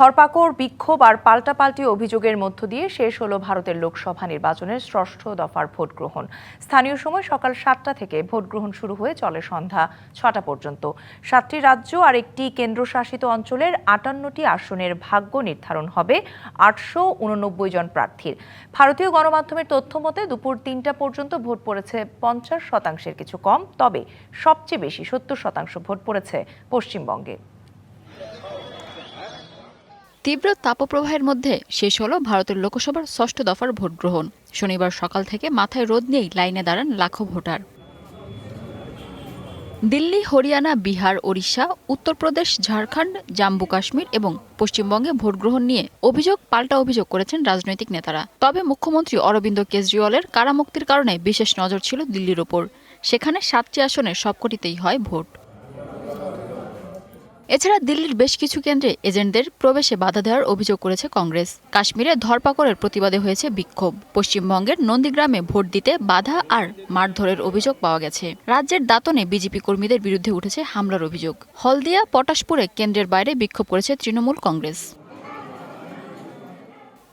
ধরপাকড় বিক্ষোভ আর পাল্টাপাল্টি অভিযোগের মধ্য দিয়ে শেষ হলো ভারতের লোকসভা নির্বাচনের ষষ্ঠ দফার ভোট গ্রহণ। স্থানীয় সময় সকাল সাতটা থেকে ভোট গ্রহণ শুরু হয়ে চলে সন্ধ্যা ছটা পর্যন্ত। সাতটি রাজ্য আর একটি কেন্দ্রশাসিত অঞ্চলের আটান্নটি আসনের ভাগ্য নির্ধারণ হবে আটশো উননব্বই জন প্রার্থীর। ভারতীয় গণমাধ্যমের তথ্য মতে দুপুর তিনটা পর্যন্ত ভোট পড়েছে পঞ্চাশ শতাংশের কিছু কম, তবে সবচেয়ে বেশি সত্তর শতাংশ ভোট পড়েছে পশ্চিমবঙ্গে। তীব্র তাপপ্রবাহের মধ্যে শেষ হলো ভারতের লোকসভার ষষ্ঠ দফার ভোট গ্রহণ শনিবার সকাল থেকে মাথায় রোদ নিয়েই লাইনে দাঁড়ান লাখো ভোটার। দিল্লি, হরিয়ানা, বিহার, ওড়িশা, উত্তরপ্রদেশ, ঝাড়খণ্ড, জম্মু, কাশ্মীর এবং পশ্চিমবঙ্গে ভোট গ্রহণ নিয়ে অভিযোগ, পাল্টা অভিযোগ করেছেন রাজনৈতিক নেতারা। তবে মুখ্যমন্ত্রী অরবিন্দ কেজরিওয়ালের কারামুক্তির কারণে বিশেষ নজর ছিল দিল্লির ওপর। সেখানে সাতটি আসনে সবকটিতেই হয় ভোট। এছাড়া দিল্লির বেশ কিছু কেন্দ্রে এজেন্টদের প্রবেশে বাধা দেওয়ার অভিযোগ করেছে কংগ্রেস। কাশ্মীরে ধরপাকড়ের প্রতিবাদে হয়েছে বিক্ষোভ। পশ্চিমবঙ্গের নন্দীগ্রামে ভোট দিতে বাধা আর মারধরের অভিযোগ পাওয়া গেছে। রাজ্যের দাতনে বিজেপি কর্মীদের বিরুদ্ধে উঠেছে হামলার অভিযোগ। হলদিয়া, পটাশপুরে কেন্দ্রের বাইরে বিক্ষোভ করেছে তৃণমূল কংগ্রেস।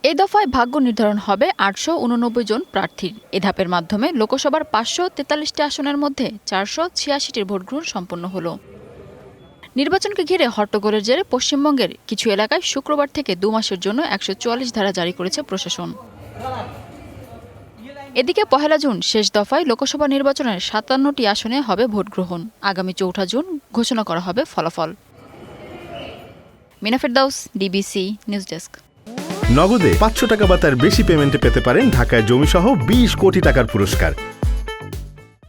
এই দফায় ভাগ্য নির্ধারণ হবে আটশো উননব্বই জন প্রার্থীর। এ ধাপের মাধ্যমে লোকসভার পাঁচশো তেতাল্লিশটি আসনের মধ্যে চারশো ছিয়াশিটির ভোটগ্রহণ সম্পন্ন হলো। নির্বাচনকে ঘিরে হট্টগোলের জেরে পশ্চিমবঙ্গের কিছু এলাকায় শুক্রবার থেকে দু মাসের জন্য একশো চুয়াল্লিশ ধারা জারি করেছে প্রশাসন। এদিকে পহেলা জুন শেষ দফায় লোকসভা নির্বাচনের সাতান্নটি আসনে হবে ভোট গ্রহণ আগামী চৌঠা জুন ঘোষণা করা হবে ফলাফল। মিনাফের দাউস, ডিবিসি নিউজ ডেস্ক। নগদে পাঁচশো টাকা বা তার বেশি পেমেন্টে পেতে পারেন ঢাকায় জমিসহ বিশ কোটি টাকার পুরস্কার।